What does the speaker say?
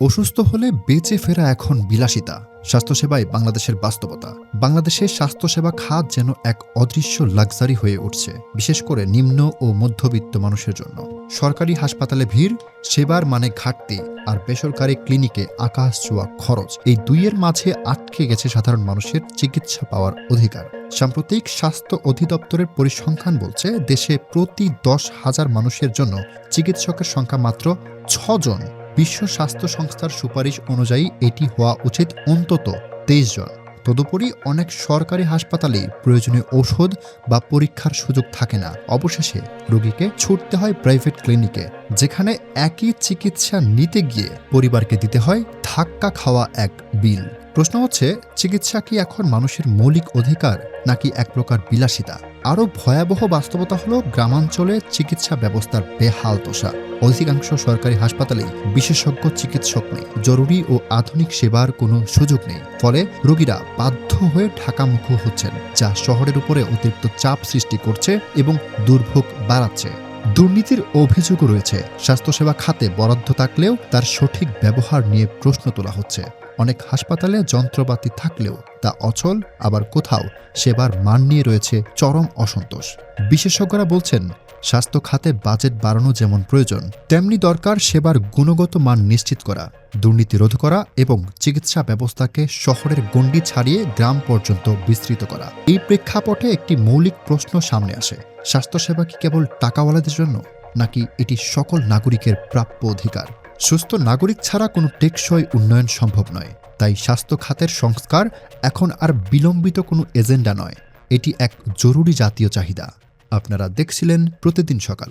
অসুস্থ হলে বেঁচে ফেরা এখন বিলাসিতা। স্বাস্থ্যসেবায় বাংলাদেশের বাস্তবতা। বাংলাদেশে স্বাস্থ্যসেবা খাত যেন এক অদৃশ্য লাক্সারি হয়ে উঠছে, বিশেষ করে নিম্ন ও মধ্যবিত্ত মানুষের জন্য। সরকারি হাসপাতালে ভিড়, সেবার মানে ঘাটতি, আর বেসরকারি ক্লিনিকে আকাশ ছোঁয়া খরচ। এই দুইয়ের মাঝে আটকে গেছে সাধারণ মানুষের চিকিৎসা পাওয়ার অধিকার। সাম্প্রতিক স্বাস্থ্য অধিদপ্তরের পরিসংখ্যান বলছে, দেশে প্রতি দশ হাজার মানুষের জন্য চিকিৎসকের সংখ্যা মাত্র ছজন। বিশ্ব স্বাস্থ্য সংস্থার সুপারিশ অনুযায়ী এটি হওয়া উচিত অন্তত তেইশ জন। তদুপরি অনেক সরকারি হাসপাতালে প্রয়োজনীয় ঔষধ বা পরীক্ষার সুযোগ থাকে না। অবশেষে রোগীকে ছুটতে হয় প্রাইভেট ক্লিনিকে, যেখানে একই চিকিৎসা নিতে গিয়ে পরিবারকে দিতে হয় ধাক্কা খাওয়া এক বিল। প্রশ্ন হচ্ছে, চিকিৎসা কি এখন মানুষের মৌলিক অধিকার নাকি এক প্রকার বিলাসিতা? আরও ভয়াবহ বাস্তবতা হলো গ্রামাঞ্চলে চিকিৎসা ব্যবস্থার বেহাল দশা। অধিকাংশ সরকারি হাসপাতালে বিশেষজ্ঞ চিকিৎসক নেই, জরুরি ও আধুনিক সেবার কোনো সুযোগ নেই। ফলে রোগীরা বাধ্য হয়ে ঢাকামুখো হচ্ছেন, যা শহরের উপরে অতিরিক্ত চাপ সৃষ্টি করছে এবং দুর্ভোগ বাড়াচ্ছে। দুর্নীতির অভিযোগও রয়েছে, স্বাস্থ্যসেবা খাতে বরাদ্দ থাকলেও তার সঠিক ব্যবহার নিয়ে প্রশ্ন তোলা হচ্ছে। অনেক হাসপাতালে যন্ত্রপাতি থাকলেও তা অচল, আবার কোথাও সেবার মান নিয়ে রয়েছে চরম অসন্তোষ। বিশেষজ্ঞরা বলছেন, স্বাস্থ্য খাতে বাজেট বাড়ানো যেমন প্রয়োজন, তেমনি দরকার সেবার গুণগত মান নিশ্চিত করা, দুর্নীতি রোধ করা এবং চিকিৎসা ব্যবস্থাকে শহরের গণ্ডি ছাড়িয়ে গ্রাম পর্যন্ত বিস্তৃত করা। এই প্রেক্ষাপটে একটি মৌলিক প্রশ্ন সামনে আসে, স্বাস্থ্যসেবা কি কেবল টাকাওয়ালাদের জন্য, নাকি এটি সকল নাগরিকের প্রাপ্য অধিকার? সুস্থ নাগরিক ছাড়া কোনো টেকসই উন্নয়ন সম্ভব নয়। তাই স্বাস্থ্য খাতের সংস্কার এখন আর বিলম্বিত কোনো এজেন্ডা নয়। এটি এক জরুরি জাতীয় চাহিদা। আপনারা দেখছিলেন প্রতিদিন সকাল।